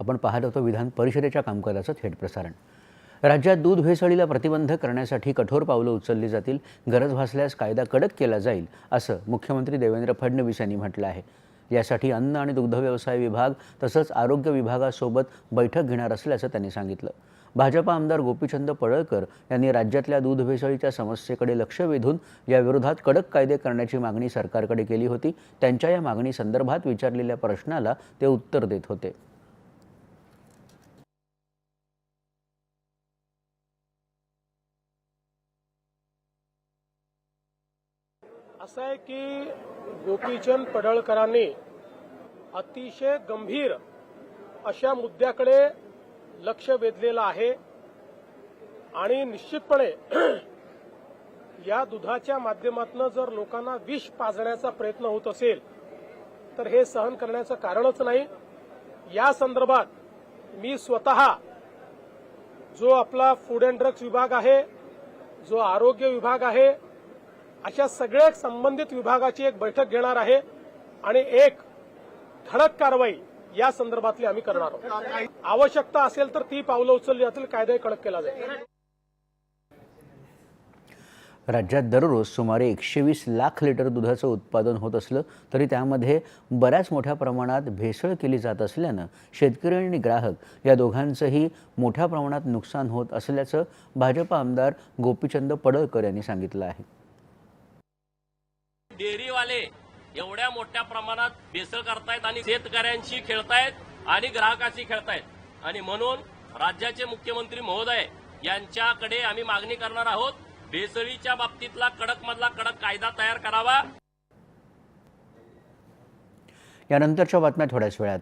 आपण पाहत होतो विधान परिषदेच्या कामकाजाचं थेट प्रसारण. राज्यात दूध भेसळीला प्रतिबंध करण्यासाठी कठोर पावलं उचलली जातील गरज भासल्यास कायदा कडक केला जाईल असं मुख्यमंत्री देवेंद्र फडणवीस यांनी म्हटलं आहे. यासाठी अन्न आणि दुग्ध व्यवसाय विभाग तसंच आरोग्य विभागासोबत बैठक घेणार असल्याचं त्यांनी सांगितलं. भाजपा आमदार गोपीचंद पडळकर यांनी राज्यातल्या दूध भेसळीच्या समस्येकडे लक्ष वेधून याविरोधात कडक कायदे करण्याची मागणी सरकारकडे केली होती. त्यांच्या या मागणीसंदर्भात विचारलेल्या प्रश्नाला ते उत्तर देत होते. असं आहे की गोपीचंद पडळकरांनी अतिशय गंभीर अशा मुद्द्याकडे लक्ष वेधलेलं आहे. आणि निश्चितपणे या दुधाच्या माध्यमातून जर लोकांना विष पाजण्याचा प्रयत्न होत असेल तर हे सहन करण्याचं कारणच नाही. या संदर्भात मी स्वतः जो आपला फूड अँड ड्रग्ज विभाग आहे जो आरोग्य विभाग आहे अशा सगळ्या संबंधित विभागाची एक बैठक घेणार आहे आणि एक ठळक कारवाई या संदर्भातली आम्ही करणार आहोत. आवश्यकता असेल तर ती पावलं उचलली जातील कायदाही कडक केला जाईल. राज्यात दररोज सुमारे एकशे वीस लाख लिटर दुधाचं उत्पादन होत असलं तरी त्यामध्ये बऱ्याच मोठ्या प्रमाणात भेसळ केली जात असल्यानं शेतकरी आणि ग्राहक या दोघांचंही मोठ्या प्रमाणात नुकसान होत असल्याचं भाजप आमदार गोपीचंद पडळकर यांनी सांगितलं आहे. डेअरीवाले एवढ्या मोठ्या प्रमाणात भेसळ करतायत आणि शेतकऱ्यांशी खेळतायत आणि ग्राहकाशी खेळतायत. आणि म्हणून राज्याचे मुख्यमंत्री महोदय यांच्याकडे आम्ही मागणी करणार आहोत भेसळीच्या बाबतीतला कडक मधला कडक कायदा तयार करावा. यानंतरच्या बातम्या थोड्याच वेळात.